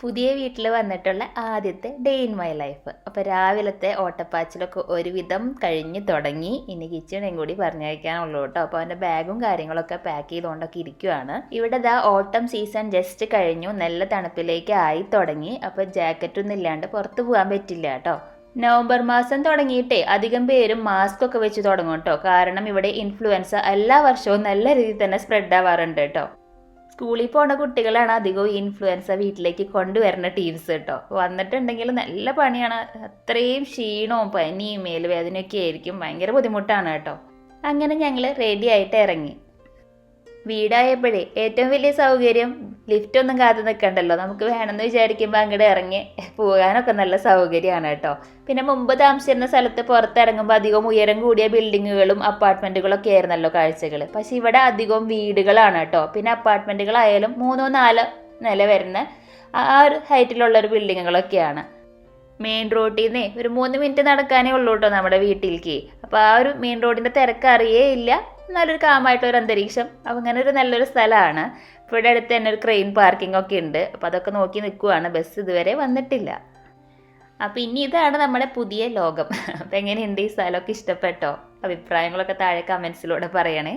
പുതിയ വീട്ടിൽ വന്നിട്ടുള്ള ആദ്യത്തെ ഡേ ഇൻ മൈ ലൈഫ് അപ്പോൾ രാവിലത്തെ ഓട്ടപ്പാച്ചിലൊക്കെ ഒരുവിധം കഴിഞ്ഞ് തുടങ്ങി. ഇനി കിച്ചണേയും കൂടി പറഞ്ഞയക്കാനുള്ളൂ കേട്ടോ. അപ്പോൾ അവന്റെ ബാഗും കാര്യങ്ങളൊക്കെ പാക്ക് ചെയ്തുകൊണ്ടൊക്കെ ഇരിക്കുവാണ്. ഇവിടെ ദാ ഓട്ടം സീസൺ ജസ്റ്റ് കഴിഞ്ഞു. നല്ല തണുപ്പിലേക്ക് ആയി തുടങ്ങി. അപ്പോൾ ജാക്കറ്റൊന്നും ഇല്ലാണ്ട് പുറത്ത് പോകാൻ പറ്റില്ല കേട്ടോ. നവംബർ മാസം തുടങ്ങിയിട്ടേ അധികം പേരും മാസ്ക് ഒക്കെ വെച്ച് തുടങ്ങും കേട്ടോ. കാരണം ഇവിടെ ഇൻഫ്ലുവൻസ എല്ലാ വർഷവും നല്ല രീതിയിൽ തന്നെ സ്പ്രെഡ് ആവാറുണ്ട് കേട്ടോ. സ്കൂളിൽ പോണ കുട്ടികളാണ് അധികവും ഇൻഫ്ലുവൻസ വീട്ടിലേക്ക് കൊണ്ടുവരുന്ന ടീംസ് കേട്ടോ. വന്നിട്ടുണ്ടെങ്കിൽ നല്ല പണിയാണ്. അത്രയും ക്ഷീണവും പനിയും മേലുവേദനയൊക്കെ ആയിരിക്കും. ഭയങ്കര ബുദ്ധിമുട്ടാണ് കേട്ടോ. അങ്ങനെ ഞങ്ങൾ റെഡി ആയിട്ട് ഇറങ്ങി. വീടായപ്പോഴേ ഏറ്റവും വലിയ സൗകര്യം ലിഫ്റ്റ് ഒന്നും കാത്തു നിൽക്കണ്ടല്ലോ നമുക്ക് വേണമെന്ന് വിചാരിക്കുമ്പോൾ അങ്ങോട്ട് ഇറങ്ങി പോകാനൊക്കെ നല്ല സൗകര്യമാണ് കേട്ടോ. പിന്നെ മുമ്പ് താമസിച്ചിരുന്ന സ്ഥലത്ത് പുറത്തിറങ്ങുമ്പോൾ അധികം ഉയരം കൂടിയ ബിൽഡിങ്ങുകളും അപ്പാർട്ട്മെന്റുകളൊക്കെ ആയിരുന്നല്ലോ കാഴ്ചകൾ പക്ഷേ ഇവിടെ അധികം വീടുകളാണ് കേട്ടോ. പിന്നെ അപ്പാർട്ട്മെന്റുകളായാലും മൂന്നോ നാലോ നില വരുന്ന ആ ഒരു ഹൈറ്റിലുള്ള ഒരു ബിൽഡിങ്ങുകളൊക്കെയാണ് മെയിൻ റോഡിൽ നിന്ന് ഒരു മൂന്ന് മിനിറ്റ് നടക്കാനേ ഉള്ളൂ കേട്ടോ നമ്മുടെ വീട്ടിലേക്ക്. അപ്പോൾ ആ ഒരു മെയിൻ റോഡിന്റെ തിരക്കറിയേ ഇല്ല. നല്ലൊരു കാമായിട്ടുള്ള ഒരു അന്തരീക്ഷം. അങ്ങനെ ഒരു നല്ലൊരു സ്ഥലമാണ്. ഇവിടെ അടുത്ത് തന്നെ ഒരു ക്രെയിൻ പാർക്കിംഗ് ഒക്കെ ഉണ്ട്. അപ്പോൾ അതൊക്കെ നോക്കി നിൽക്കുവാണ് ബസ് ഇതുവരെ വന്നിട്ടില്ല. അപ്പോൾ ഇനി ഇതാണ് നമ്മുടെ പുതിയ ലോകം. അപ്പോൾ എങ്ങനെയുണ്ട് ഈ സ്ഥലമൊക്കെ ഇഷ്ടപ്പെട്ടോ? അഭിപ്രായങ്ങളൊക്കെ താഴെ കമൻസിലൂടെ പറയണേ.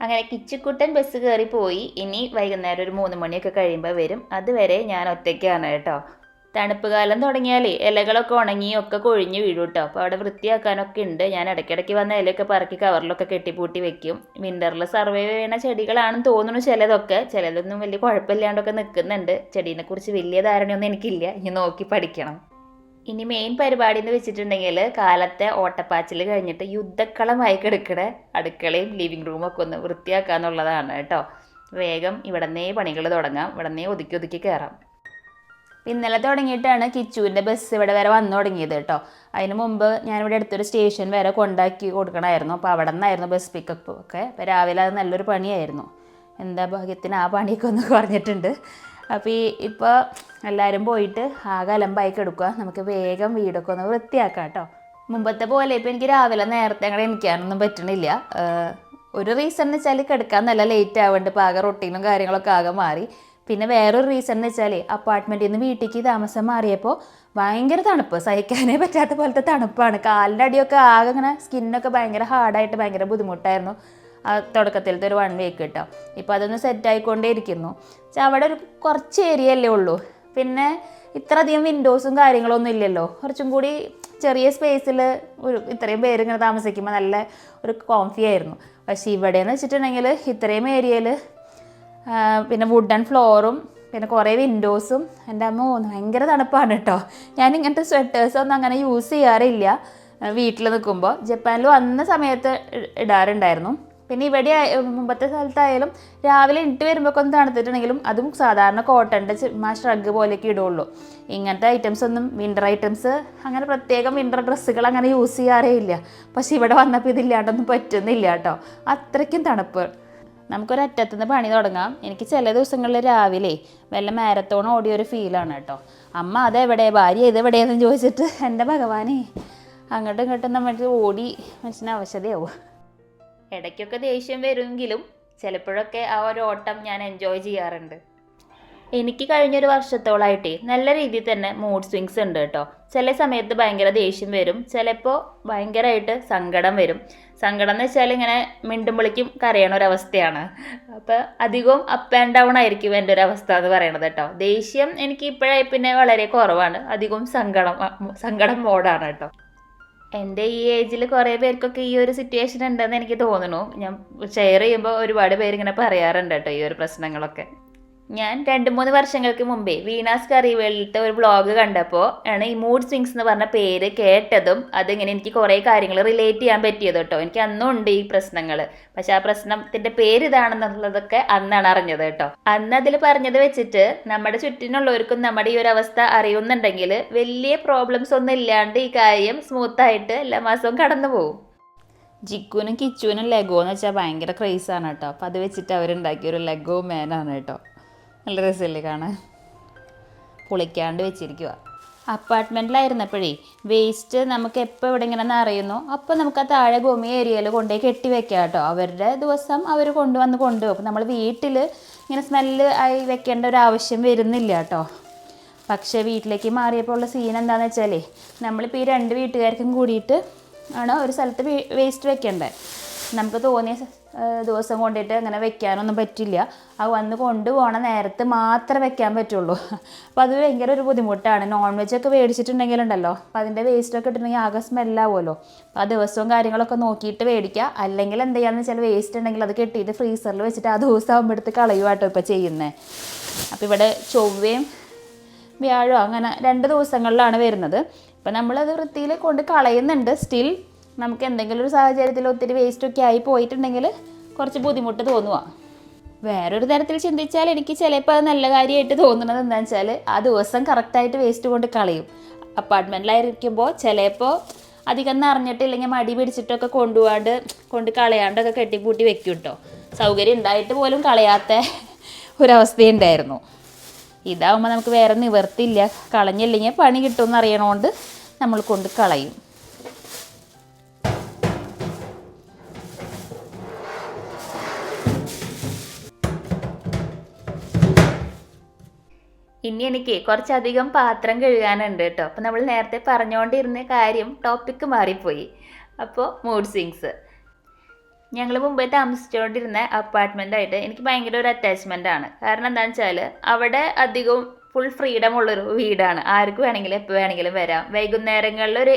അങ്ങനെ കിച്ചുക്കുട്ടൻ ബസ് കയറി പോയി. ഇനി വൈകുന്നേരം ഒരു മൂന്ന് മണിയൊക്കെ കഴിയുമ്പോൾ വരും. അതുവരെ ഞാൻ ഒറ്റയ്ക്കാണ് കേട്ടോ. തണുപ്പ് കാലം തുടങ്ങിയാലേ ഇലകളൊക്കെ ഉണങ്ങി ഒക്കെ കൊഴിഞ്ഞ് വീഴും കേട്ടോ അപ്പോൾ അവിടെ വൃത്തിയാക്കാനൊക്കെ ഉണ്ട്. ഞാൻ ഇടയ്ക്കിടയ്ക്ക് വന്ന ഇലയൊക്കെ പറക്കി കവറിലൊക്കെ കെട്ടിപ്പൂട്ടി വെക്കും. വിന്ററിൽ സർവൈവ് ചെയ്യുന്ന ചെടികളാണെന്ന് തോന്നുന്നു ചിലതൊക്കെ. ചിലതൊന്നും വലിയ കുഴപ്പമില്ലാണ്ടൊക്കെ നിൽക്കുന്നുണ്ട്. ചെടീനെ കുറിച്ച് വലിയ ധാരണയൊന്നും എനിക്കില്ല. ഇനി നോക്കി പഠിക്കണം. ഇനി മെയിൻ പരിപാടി എന്ന് വെച്ചിട്ടുണ്ടെങ്കിൽ കാലത്തെ ഓട്ടപ്പാച്ചിൽ കഴിഞ്ഞിട്ട് യുദ്ധക്കളമായി കിടക്കണ അടുക്കളയും ലിവിങ് റൂമും ഒക്കെ ഒന്ന് വൃത്തിയാക്കാന്നുള്ളതാണ് കേട്ടോ. വേഗം ഇവിടന്നേ പണികൾ തുടങ്ങാം. ഇവിടന്നേ ഒതുക്കി ഒതുക്കി കയറാം ഇന്നലെ തുടങ്ങിയിട്ടാണ് കിച്ചുവിന്റെ ബസ് ഇവിടെ വരെ വന്നു തുടങ്ങിയത് കേട്ടോ. അതിന് മുമ്പ് ഞാനിവിടെ അടുത്തൊരു സ്റ്റേഷൻ വരെ കൊണ്ടാക്കി കൊടുക്കണമായിരുന്നു അപ്പോൾ അവിടെ നിന്നായിരുന്നു ബസ് പിക്കപ്പ് ഒക്കെ. അപ്പോൾ രാവിലെ അത് നല്ലൊരു പണിയായിരുന്നു. എന്താ ഭാഗ്യത്തിന് ആ പണിയൊക്കെ ഒന്ന് കുറഞ്ഞിട്ടുണ്ട്. അപ്പോൾ ഈ ഇപ്പോൾ എല്ലാവരും പോയിട്ട് ആകെ അലമ്പായി കിടക്കുക നമുക്ക് വേഗം വീടൊക്കെ ഒന്ന് വൃത്തിയാക്കാം കേട്ടോ. മുമ്പത്തെ പോലെ ഇപ്പോൾ എനിക്ക് രാവിലെ നേരത്തെ അങ്ങനെ എനിക്കാനൊന്നും പറ്റണില്ല. ഒരു റീസൺ എന്ന് വെച്ചാൽ കിടക്കാൻ നല്ല ലേറ്റ് ആവുന്നുണ്ട് ഇപ്പോൾ ആകെ റൊട്ടീനും കാര്യങ്ങളൊക്കെ ആകെ മാറി. പിന്നെ വേറൊരു റീസൺ എന്ന് വെച്ചാൽ അപ്പാർട്ട്മെന്റിൽ നിന്ന് വീട്ടിലേക്ക് താമസം മാറിയപ്പോൾ ഭയങ്കര തണുപ്പ്. സഹിക്കാനേ പറ്റാത്ത പോലത്തെ തണുപ്പാണ്. കാലിന്റെ അടിയൊക്കെ ആകെ ഇങ്ങനെ സ്കിന്നൊക്കെ ഭയങ്കര ഹാർഡായിട്ട് ഭയങ്കര ബുദ്ധിമുട്ടായിരുന്നു. ആ തുടക്കത്തിലത്തെ ഒരു വൺ വീക്ക് കേട്ടോ ഇപ്പോൾ അതൊന്ന് സെറ്റ് ആയിക്കൊണ്ടേ ഇരിക്കുന്നു പക്ഷെ അവിടെ ഒരു കുറച്ച് ഏരിയ അല്ലേ ഉള്ളൂ. പിന്നെ ഇത്ര അധികം വിൻഡോസും കാര്യങ്ങളൊന്നും ഇല്ലല്ലോ. കുറച്ചും കൂടി ചെറിയ സ്പേസിൽ ഒരു ഇത്രയും പേര് ഇങ്ങനെ താമസിക്കുമ്പോൾ നല്ല ഒരു കോംഫി ആയിരുന്നു. പക്ഷേ ഇവിടെയെന്ന് വെച്ചിട്ടുണ്ടെങ്കിൽ ഇത്രയും ഏരിയയിൽ പിന്നെ വുഡൻ ഫ്ലോറും പിന്നെ കുറേ വിൻഡോസും എന്റെ അമ്മ ഭയങ്കര തണുപ്പാണ് കേട്ടോ ഞാൻ ഇങ്ങനത്തെ സ്വെറ്റേഴ്സൊന്നും അങ്ങനെ യൂസ് ചെയ്യാറില്ല. വീട്ടിൽ നിൽക്കുമ്പോൾ ജപ്പാനിൽ വന്ന സമയത്ത് ഇടാറുണ്ടായിരുന്നു. പിന്നെ ഇവിടെ മുമ്പത്തെ സ്ഥലത്തായാലും രാവിലെ ഇട്ട് വരുമ്പോൾ ഒന്ന് തണുത്തിട്ടുണ്ടെങ്കിലും അതും സാധാരണ കോട്ടന്റെ ചുമ്മാ ഷ്രഗ് പോലെയൊക്കെ ഇടുള്ളൂ. ഇങ്ങനത്തെ ഐറ്റംസ് ഒന്നും വിന്റർ ഐറ്റംസ് അങ്ങനെ പ്രത്യേകം വിന്റർ ഡ്രസ്സുകൾ അങ്ങനെ യൂസ് ചെയ്യാറേ ഇല്ല. പക്ഷേ ഇവിടെ വന്നപ്പോൾ ഇതില്ലാണ്ടൊന്നും പറ്റുന്നില്ല കേട്ടോ അത്രയ്ക്കും തണുപ്പ്. നമുക്കൊരറ്റത്തു നിന്ന് പണി തുടങ്ങാം. എനിക്ക് ചില ദിവസങ്ങളിൽ രാവിലെ വല്ല മാരത്തോൺ ഓടിയൊരു ഫീലാണ് കേട്ടോ. അമ്മ അതെവിടെ? ഭാര്യ ഇതെവിടെയെന്ന് ചോദിച്ചിട്ട് എന്റെ ഭഗവാനെ അങ്ങോട്ടും ഇങ്ങോട്ടും നമ്മൾ ഓടി മനുഷ്യന് അവശതയാവും. ഇടയ്ക്കൊക്കെ ദേഷ്യം വരുമെങ്കിലും ചിലപ്പോഴൊക്കെ ആ ഒരു ഓട്ടം ഞാൻ എൻജോയ് ചെയ്യാറുണ്ട്. എനിക്ക് കഴിഞ്ഞൊരു വർഷത്തോളായിട്ടേ നല്ല രീതിയിൽ തന്നെ മൂഡ് സ്വിങ്സ് ഉണ്ട് കേട്ടോ. ചില സമയത്ത് ഭയങ്കര ദേഷ്യം വരും. ചിലപ്പോൾ ഭയങ്കരമായിട്ട് സങ്കടം വരും. സങ്കടം എന്ന് വെച്ചാൽ ഇങ്ങനെ മിണ്ടും വിളിക്കും കരയണ ഒരവസ്ഥയാണ്. അപ്പോൾ അധികവും അപ്പ് ആൻഡ് ഡൗൺ ആയിരിക്കും എന്റെ ഒരു അവസ്ഥ എന്ന് പറയണത് കേട്ടോ. ദേഷ്യം എനിക്ക് ഇപ്പോഴായി പിന്നെ വളരെ കുറവാണ്. അധികവും സങ്കടം സങ്കടം മോഡാണ് കേട്ടോ. എന്റെ ഈ ഏജിൽ കുറേ പേർക്കൊക്കെ ഈ ഒരു സിറ്റുവേഷൻ ഉണ്ടെന്ന് എനിക്ക് തോന്നുന്നു. ഞാൻ ഷെയർ ചെയ്യുമ്പോൾ ഒരുപാട് പേര് ഇങ്ങനെ പറയാറുണ്ട് കേട്ടോ ഈ ഒരു പ്രശ്നങ്ങളൊക്കെ. ഞാൻ രണ്ട് മൂന്ന് വർഷങ്ങൾക്ക് മുമ്പേ വീണാസ് കറി ഒരു ബ്ലോഗ് കണ്ടപ്പോൾ ആണ് ഈ മൂഡ് സ്വിങ്സ് എന്ന് പറഞ്ഞ പേര് കേട്ടതും അതിങ്ങനെ എനിക്ക് കുറേ കാര്യങ്ങൾ റിലേറ്റ് ചെയ്യാൻ പറ്റിയത് കേട്ടോ. എനിക്ക് അന്നും ഉണ്ട് ഈ പ്രശ്നങ്ങൾ പക്ഷെ ആ പ്രശ്നത്തിന്റെ പേര് ഇതാണെന്നുള്ളതൊക്കെ അന്നാണ് അറിഞ്ഞത് കേട്ടോ. അന്ന് അതിൽ പറഞ്ഞത് വെച്ചിട്ട് നമ്മുടെ ചുറ്റിനുള്ളവർക്കും നമ്മുടെ ഈ ഒരു അവസ്ഥ അറിയുന്നുണ്ടെങ്കിൽ വലിയ പ്രോബ്ലംസ് ഒന്നും ഇല്ലാണ്ട് ഈ കാര്യം സ്മൂത്തായിട്ട് എല്ലാ മാസവും കടന്നു പോകും ജിക്കുനും കിച്ചുവിനും ലെഗോ എന്ന് വെച്ചാൽ ഭയങ്കര ക്രേസാണ് കേട്ടോ. അപ്പം അത് വെച്ചിട്ട് അവരുണ്ടാക്കിയ ഒരു ലെഗോ മാനാണ് കേട്ടോ. നല്ല രസമല്ലേ കാണാൻ? പൊളിക്കാണ്ട് വെച്ചിരിക്കുക അപ്പാർട്ട്മെന്റിലായിരുന്നപ്പോഴേ വേസ്റ്റ് നമുക്ക് എപ്പോൾ എവിടെ ഇങ്ങനെ അറിയുന്നു അപ്പോൾ നമുക്ക് ആ താഴെ ഭൂമി ഏരിയയിൽ കൊണ്ടുപോയി കെട്ടി വെക്കാം കേട്ടോ. അവരുടെ ദിവസം അവർ കൊണ്ടുവന്ന് കൊണ്ടുപോകും അപ്പോൾ നമ്മൾ വീട്ടിൽ ഇങ്ങനെ സ്മെല്ല് ആയി വെക്കേണ്ട ഒരു ആവശ്യം വരുന്നില്ല കേട്ടോ. പക്ഷേ വീട്ടിലേക്ക് മാറിയപ്പോൾ ഉള്ള സീൻ എന്താണെന്ന് വെച്ചാലേ നമ്മളിപ്പോൾ ഈ രണ്ട് വീട്ടുകാർക്കും കൂടിയിട്ട് ആണ് ഒരു സ്ഥലത്ത് വേസ്റ്റ് വെക്കേണ്ടത് നമുക്ക് തോന്നിയ ദിവസം കൊണ്ടിട്ട് അങ്ങനെ വെക്കാനൊന്നും പറ്റില്ല. അത് വന്ന് കൊണ്ടുപോകണ നേരത്ത് മാത്രമേ വെക്കാൻ പറ്റുള്ളൂ. അപ്പോൾ അത് ഭയങ്കര ഒരു ബുദ്ധിമുട്ടാണ്. നോൺ വെജ് ഒക്കെ മേടിച്ചിട്ടുണ്ടെങ്കിലുണ്ടല്ലോ അപ്പോൾ അതിന്റെ വേസ്റ്റൊക്കെ ഇട്ടിട്ടുണ്ടെങ്കിൽ ആകെ സ്മെല്ലാവുമല്ലോ അപ്പോൾ ആ ദിവസവും കാര്യങ്ങളൊക്കെ നോക്കിയിട്ട് മേടിക്കുക അല്ലെങ്കിൽ എന്ത് ചെയ്യാന്ന് വെച്ചാൽ വേസ്റ്റ് ഉണ്ടെങ്കിൽ അത് കെട്ടിയിട്ട് ഫ്രീസറിൽ വെച്ചിട്ട് ആ ദിവസം എടുത്ത് കളയുവാട്ടോ ഇപ്പോൾ ചെയ്യുന്നത് അപ്പോൾ ഇവിടെ ചൊവ്വയും വ്യാഴോ അങ്ങനെ രണ്ട് ദിവസങ്ങളിലാണ് വരുന്നത്. ഇപ്പം നമ്മളത് വൃത്തിയിൽ കൊണ്ട് കളയുന്നുണ്ട്. സ്റ്റിൽ നമുക്ക് എന്തെങ്കിലും ഒരു സാഹചര്യത്തിൽ ഒത്തിരി വേസ്റ്റൊക്കെ ആയി പോയിട്ടുണ്ടെങ്കിൽ കുറച്ച് ബുദ്ധിമുട്ട് തോന്നുക വേറൊരു തരത്തിൽ ചിന്തിച്ചാൽ എനിക്ക് ചിലപ്പോൾ അത് നല്ല കാര്യമായിട്ട് തോന്നുന്നത് എന്താണെന്ന് വെച്ചാൽ ആ ദിവസം കറക്റ്റായിട്ട് വേസ്റ്റ് കൊണ്ട് കളയും. അപ്പാർട്ട്മെന്റിലായിരിക്കുമ്പോൾ ചിലപ്പോൾ അധികം നിറഞ്ഞിട്ടില്ലെങ്കിൽ മടി പിടിച്ചിട്ടൊക്കെ കൊണ്ടുപോകാണ്ട് കൊണ്ട് കളയാണ്ടൊക്കെ കെട്ടിപ്പൂട്ടി വെക്കും കേട്ടോ സൗകര്യം ഉണ്ടായിട്ട് പോലും കളയാത്ത ഒരവസ്ഥയുണ്ടായിരുന്നു. ഇതാവുമ്പോൾ നമുക്ക് വേറെ നിവർത്തില്ല കളഞ്ഞില്ലെങ്കിൽ പണി കിട്ടുമെന്ന് അറിയണോണ്ട് നമ്മൾ കൊണ്ട് കളയും. ഇനി എനിക്ക് കുറച്ചധികം പാത്രം കഴുകാനുണ്ട് കേട്ടോ. അപ്പോൾ നമ്മൾ നേരത്തെ പറഞ്ഞുകൊണ്ടിരുന്ന കാര്യം ടോപ്പിക്ക് മാറിപ്പോയി. അപ്പോൾ മൂഡ് സ്വിങ്സ് ഞങ്ങൾ മുമ്പേ താമസിച്ചുകൊണ്ടിരുന്ന അപ്പാർട്ട്മെന്റ് ആയിട്ട് എനിക്ക് ഭയങ്കര ഒരു അറ്റാച്ച്മെന്റ് ആണ്. കാരണം എന്താണെന്ന് വെച്ചാൽ അവിടെ അധികവും ഫുൾ ഫ്രീഡം ഉള്ളൊരു വീടാണ്. ആർക്ക് വേണമെങ്കിലും എപ്പോൾ വേണമെങ്കിലും വരാം. വൈകുന്നേരങ്ങളിൽ ഒരു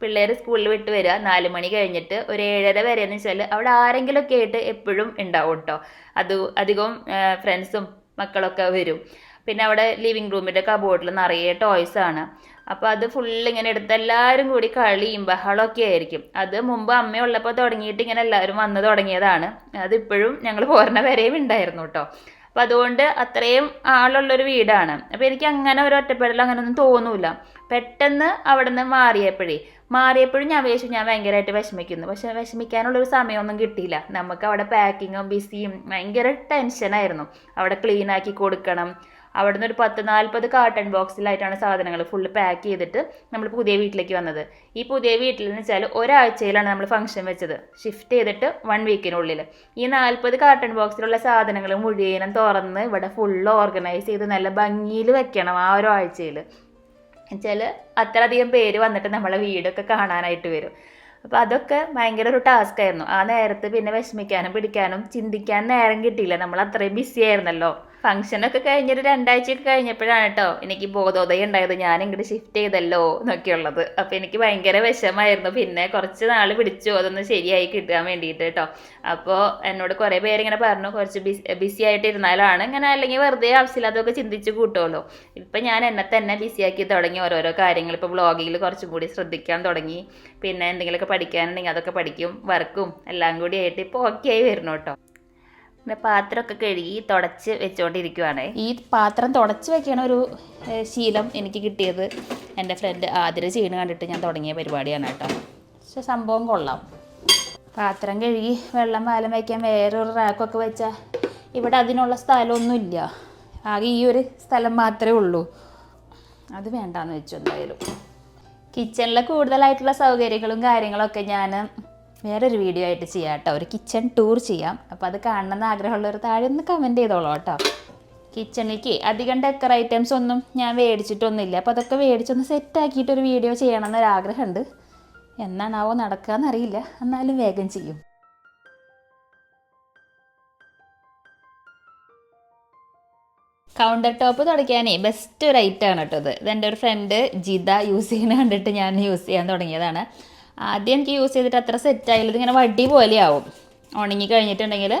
പിള്ളേർ സ്കൂളിൽ വിട്ട് വരിക നാല് മണി കഴിഞ്ഞിട്ട് ഒരു ഏഴര വരെ എന്ന് വെച്ചാൽ അവിടെ ആരെങ്കിലുമൊക്കെ ആയിട്ട് എപ്പോഴും ഉണ്ടാവും കേട്ടോ. അത് അധികവും ഫ്രണ്ട്സും മക്കളൊക്കെ വരും. പിന്നെ അവിടെ ലിവിങ് റൂമിന്റെ കബോർഡിൽ നിറയെ ടോയ്സ് ആണ്. അപ്പോൾ അത് ഫുള്ള് ഇങ്ങനെ എടുത്ത് എല്ലാവരും കൂടി കളിയും ബഹളമൊക്കെ ആയിരിക്കും. അത് മുമ്പ് അമ്മയുള്ളപ്പോൾ തുടങ്ങിയിട്ട് ഇങ്ങനെ എല്ലാവരും വന്ന് തുടങ്ങിയതാണ്. അതിപ്പോഴും ഞങ്ങൾ പോരണ വരെയും ഉണ്ടായിരുന്നു കേട്ടോ അപ്പം അതുകൊണ്ട് അത്രയും ആളുള്ളൊരു വീടാണ്. അപ്പോൾ എനിക്ക് അങ്ങനെ ഒരു ഒറ്റപ്പെടൽ അങ്ങനെയൊന്നും തോന്നൂല. പെട്ടെന്ന് അവിടെ നിന്ന് മാറിയപ്പോഴേ മാറിയപ്പോഴും ഞാൻ വിചാരിച്ചു ഞാൻ ഭയങ്കരമായിട്ട് വിഷമിക്കുന്നു. പക്ഷെ വിഷമിക്കാനുള്ളൊരു സമയമൊന്നും കിട്ടിയില്ല. നമുക്ക് അവിടെ പാക്കിങ്ങും ബിസിയും ഭയങ്കര ടെൻഷനായിരുന്നു അവിടെ ക്ലീൻ ആക്കി കൊടുക്കണം. അവിടുന്ന് ഒരു പത്ത് നാൽപ്പത് കാർട്ടൺ ബോക്സിലായിട്ടാണ് സാധനങ്ങൾ ഫുള്ള് പാക്ക് ചെയ്തിട്ട് നമ്മൾ പുതിയ വീട്ടിലേക്ക് വന്നത്. ഈ പുതിയ വീട്ടിൽ എന്ന് വെച്ചാൽ ഒരാഴ്ചയിലാണ് നമ്മൾ ഫംഗ്ഷൻ വെച്ചത്. ഷിഫ്റ്റ് ചെയ്തിട്ട് വൺ വീക്കിനുള്ളിൽ ഈ നാൽപ്പത് കാർട്ടൺ ബോക്സിലുള്ള സാധനങ്ങൾ മുഴുവനും തുറന്ന് ഇവിടെ ഫുള്ള് ഓർഗനൈസ് ചെയ്ത് നല്ല ഭംഗിയിൽ വെക്കണം ആ ഒരു ആഴ്ചയിൽ വെച്ചാൽ അത്രയധികം പേര് വന്നിട്ട് നമ്മളെ വീടൊക്കെ കാണാനായിട്ട് വരും. അപ്പോൾ അതൊക്കെ ഭയങ്കര ഒരു ടാസ്ക് ആയിരുന്നു. ആ നേരത്ത് പിന്നെ വിഷമിക്കാനും പിടിക്കാനും ചിന്തിക്കാൻ നേരം കിട്ടിയില്ല. നമ്മൾ അത്രയും ബിസി ആയിരുന്നല്ലോ. ഫംഗ്ഷനൊക്കെ കഴിഞ്ഞൊരു രണ്ടാഴ്ചയൊക്കെ കഴിഞ്ഞപ്പോഴാണ് കേട്ടോ എനിക്ക് ബോധോദയം ഉണ്ടായത്. ഞാൻ ഇങ്ങോട്ട് ഷിഫ്റ്റ് ചെയ്തല്ലോ എന്നൊക്കെയുള്ളത്. അപ്പോൾ എനിക്ക് ഭയങ്കര വിഷമായിരുന്നു. പിന്നെ കുറച്ച് നാൾ പിടിച്ചു. അതൊന്ന് ശരിയായി കിട്ടാൻ വേണ്ടിയിട്ട് കേട്ടോ അപ്പോൾ എന്നോട് കുറേ പേരിങ്ങനെ പറഞ്ഞു. കുറച്ച് ബിസി ബിസി ആയിട്ട് ഇരുന്നാലാണ് ഇങ്ങനെ അല്ലെങ്കിൽ വെറുതെ ആവശ്യമില്ലാത്തതൊക്കെ ചിന്തിച്ച് കൂട്ടുമല്ലോ ഇപ്പം ഞാൻ എന്നെ തന്നെ ബിസിയാക്കി തുടങ്ങി. ഓരോരോ കാര്യങ്ങൾ ഇപ്പോൾ വ്ളോഗിൽ കുറച്ചും കൂടി ശ്രദ്ധിക്കാൻ തുടങ്ങി. പിന്നെ എന്തെങ്കിലുമൊക്കെ പഠിക്കാനുണ്ടെങ്കിൽ അതൊക്കെ പഠിക്കും. വർക്കും എല്ലാം കൂടി ആയിട്ട് ഇപ്പോൾ ഓക്കെ ആയി വരുന്നു കേട്ടോ പിന്നെ പാത്രമൊക്കെ കഴുകി തുടച്ച് വെച്ചുകൊണ്ടിരിക്കുവാണ് ഈ പാത്രം തുടച്ച് വെക്കണ ഒരു ശീലം എനിക്ക് കിട്ടിയത് എന്റെ ഫ്രണ്ട് ആതിര ചെയ്യണ കണ്ടിട്ട് ഞാൻ തുടങ്ങിയ പരിപാടിയാണ് കേട്ടോ. പക്ഷെ സംഭവം കൊള്ളാം. പാത്രം കഴുകി വെള്ളം വാലം വയ്ക്കാൻ വേറൊരു റാക്കൊക്കെ വെച്ചാൽ ഇവിടെ അതിനുള്ള സ്ഥലമൊന്നുമില്ല. ആകെ ഈ ഒരു സ്ഥലം മാത്രമേ ഉള്ളൂ. അത് വേണ്ടാന്ന് വെച്ചു എന്തായാലും. കിച്ചണിലെ കൂടുതലായിട്ടുള്ള സൗകര്യങ്ങളും കാര്യങ്ങളൊക്കെ ഞാൻ വേറൊരു വീഡിയോ ആയിട്ട് ചെയ്യാം കേട്ടോ ഒരു കിച്ചൺ ടൂർ ചെയ്യാം. അപ്പോൾ അത് കാണണമെന്ന് ആഗ്രഹമുള്ളവർ താഴെ ഒന്ന് കമന്റ് ചെയ്തോളൂ കേട്ടോ. കിച്ചണിലേക്ക് അധികം ഡെക്കർ ഐറ്റംസ് ഒന്നും ഞാൻ മേടിച്ചിട്ടൊന്നുമില്ല. അപ്പോൾ അതൊക്കെ മേടിച്ചൊന്ന് സെറ്റാക്കിയിട്ട് ഒരു വീഡിയോ ചെയ്യണം എന്നൊരാഗ്രഹമുണ്ട് എന്നാണാവോ നടക്കുകയെന്നറിയില്ല എന്നാലും വേഗം ചെയ്യും. കൗണ്ടർ ടോപ്പ് തുടയ്ക്കാനേ ബെസ്റ്റ് ഒരു ഐറ്റമാണ് കേട്ടോ ഇത്. ഇതെന്റെ ഒരു ഫ്രണ്ട് ജിത യൂസ് ചെയ്യുന്ന കണ്ടിട്ട് ഞാൻ യൂസ് ചെയ്യാൻ തുടങ്ങിയതാണ്. ആദ്യം എനിക്ക് യൂസ് ചെയ്തിട്ട് അത്ര സെറ്റായില്ല ഇതിങ്ങനെ വടി പോലെയാവും. ഉണങ്ങി കഴിഞ്ഞിട്ടുണ്ടെങ്കിൽ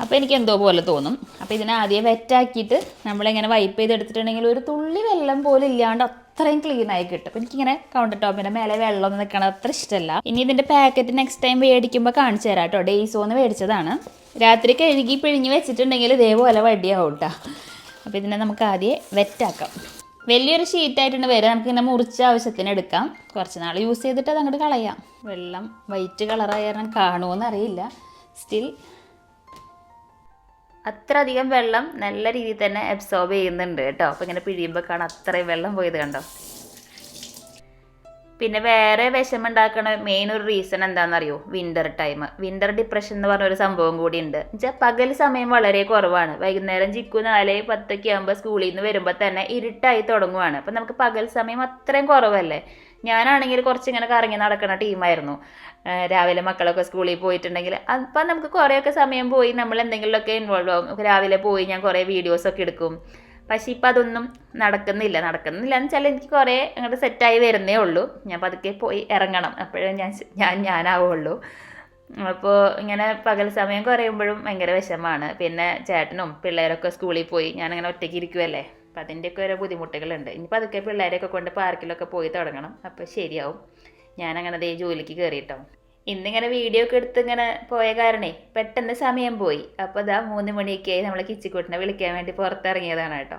അപ്പോൾ എനിക്ക് എന്തോ പോലെ തോന്നും. അപ്പോൾ ഇതിനെ ആദ്യം വെറ്റാക്കിയിട്ട് നമ്മളിങ്ങനെ വൈപ്പ് ചെയ്തെടുത്തിട്ടുണ്ടെങ്കിൽ ഒരു തുള്ളി വെള്ളം പോലും ഇല്ലാണ്ട് അത്രയും ക്ലീൻ ആയി കിട്ടും. അപ്പോൾ എനിക്കിങ്ങനെ കൗണ്ടർ ടോപ്പിന്റെ മേലെ വെള്ളം നിൽക്കണത് അത്ര ഇഷ്ടമല്ല ഇനി ഇതിന്റെ പാക്കറ്റ് നെക്സ്റ്റ് ടൈം മേടിക്കുമ്പോൾ കാണിച്ചു തരാം കേട്ടോ ഡേയ്സോന്ന് മേടിച്ചതാണ്. രാത്രി കഴുകി പിഴിഞ്ഞ് വെച്ചിട്ടുണ്ടെങ്കിൽ ഇതേപോലെ വടിയാവും കേട്ടോ അപ്പോൾ ഇതിനെ നമുക്ക് ആദ്യം വെറ്റാക്കാം വലിയൊരു ഷീറ്റായിട്ടുണ്ട് വരെ നമുക്ക് ഇങ്ങനെ മുറിച്ച ആവശ്യത്തിന് എടുക്കാം. കുറച്ച് നാൾ യൂസ് ചെയ്തിട്ട് അത് അങ്ങോട്ട് കളയാം. വെള്ളം വൈറ്റ് കളറായ കാരണം കാണുമോയെന്ന് അറിയില്ല. സ്റ്റിൽ അത്ര അധികം വെള്ളം നല്ല രീതിയിൽ തന്നെ അബ്സോർബ് ചെയ്യുന്നുണ്ട് കേട്ടോ. അപ്പോൾ ഇങ്ങനെ പിഴിയുമ്പോൾ കാണാം. അത്രയും വെള്ളം പോയത് കണ്ടോ? പിന്നെ വേറെ വിഷമം ഉണ്ടാക്കണ മെയിൻ ഒരു റീസൺ എന്താണെന്നറിയോ വിന്റർ ടൈം വിന്റർ ഡിപ്രഷൻ എന്ന് പറഞ്ഞ ഒരു സംഭവം കൂടി ഉണ്ട് എന്നുവെച്ചാൽ പകൽ സമയം വളരെ കുറവാണ്. വൈകുന്നേരം ചിക്കു നാല് പത്തൊക്കെ ആകുമ്പോൾ സ്കൂളിൽ നിന്ന് വരുമ്പോൾ തന്നെ ഇരുട്ടായി തുടങ്ങുവാണ്. അപ്പം നമുക്ക് പകൽ സമയം അത്രയും കുറവല്ലേ? ഞാനാണെങ്കിൽ കുറച്ച് ഇങ്ങനെ കറങ്ങി നടക്കുന്ന ടീമായിരുന്നു രാവിലെ മക്കളൊക്കെ സ്കൂളിൽ പോയിട്ടുണ്ടെങ്കിൽ. അപ്പം നമുക്ക് കുറേയൊക്കെ സമയം പോയി നമ്മൾ എന്തെങ്കിലുമൊക്കെ ഇൻവോൾവ് ആകും രാവിലെ പോയി ഞാൻ കുറേ വീഡിയോസൊക്കെ എടുക്കും. പക്ഷേ ഇപ്പം അതൊന്നും നടക്കുന്നില്ല. നടക്കുന്നില്ല എന്ന് വെച്ചാൽ എനിക്ക് കുറേ അങ്ങോട്ട് സെറ്റായി വരുന്നേ ഉള്ളൂ. ഞാൻ പതുക്കെ പോയി ഇറങ്ങണം. അപ്പോഴേ ഞാൻ ഞാൻ ഞാനാവുള്ളൂ. അപ്പോൾ ഇങ്ങനെ പകൽ സമയം കുറയുമ്പോഴും ഭയങ്കര വിഷമമാണ് പിന്നെ ചേട്ടനും പിള്ളേരൊക്കെ സ്കൂളിൽ പോയി. ഞാനങ്ങനെ ഒറ്റയ്ക്ക് ഇരിക്കുമല്ലേ അപ്പം അതിന്റെയൊക്കെ ഓരോ ബുദ്ധിമുട്ടുകളുണ്ട്. ഇനി പതുക്കെ പിള്ളേരെയൊക്കെ കൊണ്ട് പാർക്കിലൊക്കെ പോയി തുടങ്ങണം. അപ്പോൾ ശരിയാവും. ഞാനങ്ങനെ ദേ ജോലിക്ക് കയറിയിട്ടോ ഇന്നിങ്ങനെ വീഡിയോ ഒക്കെ എടുത്ത് ഇങ്ങനെ പോയ കാരണേ പെട്ടെന്ന് സമയം പോയി. അപ്പൊ ഇതാ മൂന്ന് മണിയൊക്കെ ആയി നമ്മളെ കിച്ചിക്കുട്ടിനെ വിളിക്കാൻ വേണ്ടി പുറത്തിറങ്ങിയതാണ് കേട്ടോ.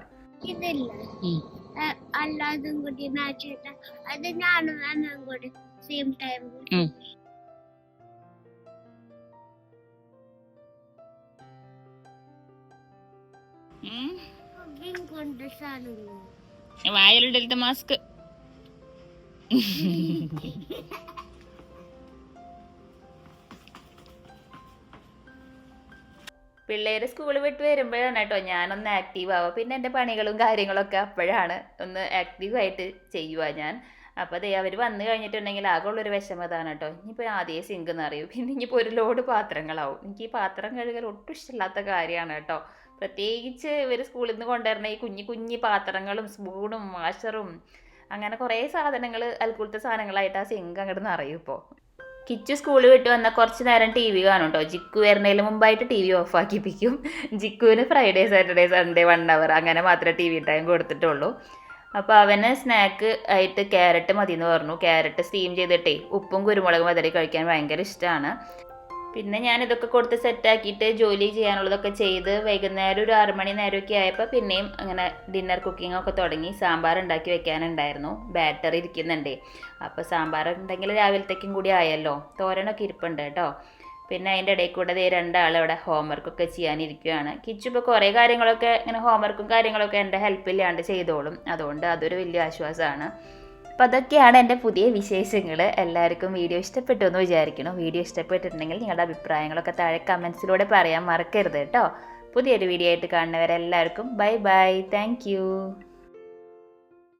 അല്ലാതും കൂടി അത് ഞാനും കൂടി സെയിം ടൈം മാസ്ക് പിള്ളേര് സ്കൂൾ വിട്ട് വരുമ്പോഴാണ് കേട്ടോ ഞാനൊന്ന് ആക്റ്റീവ് ആവുക. പിന്നെ എന്റെ പണികളും കാര്യങ്ങളൊക്കെ അപ്പോഴാണ് ഒന്ന് ആക്റ്റീവായിട്ട് ചെയ്യുക ഞാൻ. അപ്പോൾ അതേ അവർ വന്നു കഴിഞ്ഞിട്ടുണ്ടെങ്കിൽ ആകെ ഉള്ളൊരു വിഷമതാണ് കേട്ടോ. ഇനിയിപ്പോൾ ആദ്യമേ സിങ്ക് എന്നറിയും പിന്നെ ഇനിയിപ്പോൾ ഒരു ലോഡ് പാത്രങ്ങളാവും. എനിക്ക് ഈ പാത്രം കഴുകൽ ഒട്ടും ഇഷ്ടമില്ലാത്ത കാര്യമാണ് കേട്ടോ. പ്രത്യേകിച്ച് ഇവർ സ്കൂളിൽ നിന്ന് കൊണ്ടുവരുന്ന ഈ കുഞ്ഞു കുഞ്ഞു പാത്രങ്ങളും സ്പൂണും വാഷറും അങ്ങനെ കുറേ സാധനങ്ങൾ അൽക്കൂലത്തെ സാധനങ്ങളായിട്ട് ആ സിങ്ക് അങ്ങോട്ട് നിറയും ഇപ്പോൾ കിച്ചു സ്കൂൾ വിട്ട് വന്നാൽ കുറച്ച് നേരം ടി വി കാണും കേട്ടോ ജിക്കു വരുന്നതിന് മുമ്പായിട്ട് T V off ആക്കിപ്പിക്കും. ജിക്കുവിന് Friday Saturday Sunday one hour അങ്ങനെ മാത്രമേ ടി വി ടൈം കൊടുത്തിട്ടുള്ളൂ. അപ്പോൾ അവന് സ്നാക്ക് ആയിട്ട് ക്യാരറ്റ് മതി എന്ന് പറഞ്ഞു. ക്യാരറ്റ് സ്റ്റീം ചെയ്തിട്ടേ ഉപ്പും കുരുമുളകും അതിൽ കഴിക്കാൻ ഭയങ്കര ഇഷ്ടമാണ് പിന്നെ ഞാൻ ഇതൊക്കെ കൊടുത്ത് സെറ്റാക്കിയിട്ട് ജോലി ചെയ്യാനുള്ളതൊക്കെ ചെയ്ത് വൈകുന്നേരം ഒരു ആറ് മണി നേരമൊക്കെ ആയപ്പോൾ പിന്നെയും അങ്ങനെ ഡിന്നർ കുക്കിംഗ് ഒക്കെ തുടങ്ങി. സാമ്പാർ ഉണ്ടാക്കി വെക്കാനുണ്ടായിരുന്നു. ബാറ്ററി ഇരിക്കുന്നുണ്ടേ. അപ്പോൾ സാമ്പാർ ഉണ്ടെങ്കിൽ രാവിലത്തേക്കും കൂടി ആയല്ലോ. തോരനൊക്കെ ഇരിപ്പുണ്ട് കേട്ടോ. പിന്നെ അതിന്റെ ഇടയിൽ കൂടെ ദേ രണ്ടാൾ ഇവിടെ ഹോംവർക്കൊക്കെ ചെയ്യാനിരിക്കുകയാണ് കിച്ചു ഇപ്പോൾ കുറേ കാര്യങ്ങളൊക്കെ ഇങ്ങനെ ഹോംവർക്കും കാര്യങ്ങളൊക്കെ എന്റെ ഹെൽപ്പില്ലാണ്ട് ചെയ്തോളും. അതുകൊണ്ട് അതൊരു വലിയ ആശ്വാസമാണ്. അപ്പോൾ അതൊക്കെയാണ് എന്റെ പുതിയ വിശേഷങ്ങൾ എല്ലാവർക്കും വീഡിയോ ഇഷ്ടപ്പെട്ടു എന്ന് വിചാരിക്കണം വീഡിയോ ഇഷ്ടപ്പെട്ടിട്ടുണ്ടെങ്കിൽ നിങ്ങളുടെ അഭിപ്രായങ്ങളൊക്കെ താഴെ കമൻസിലൂടെ പറയാൻ മറക്കരുത് കേട്ടോ. പുതിയൊരു വീഡിയോ ആയിട്ട് കാണുന്നവരെല്ലാവർക്കും ബൈ ബൈ. താങ്ക്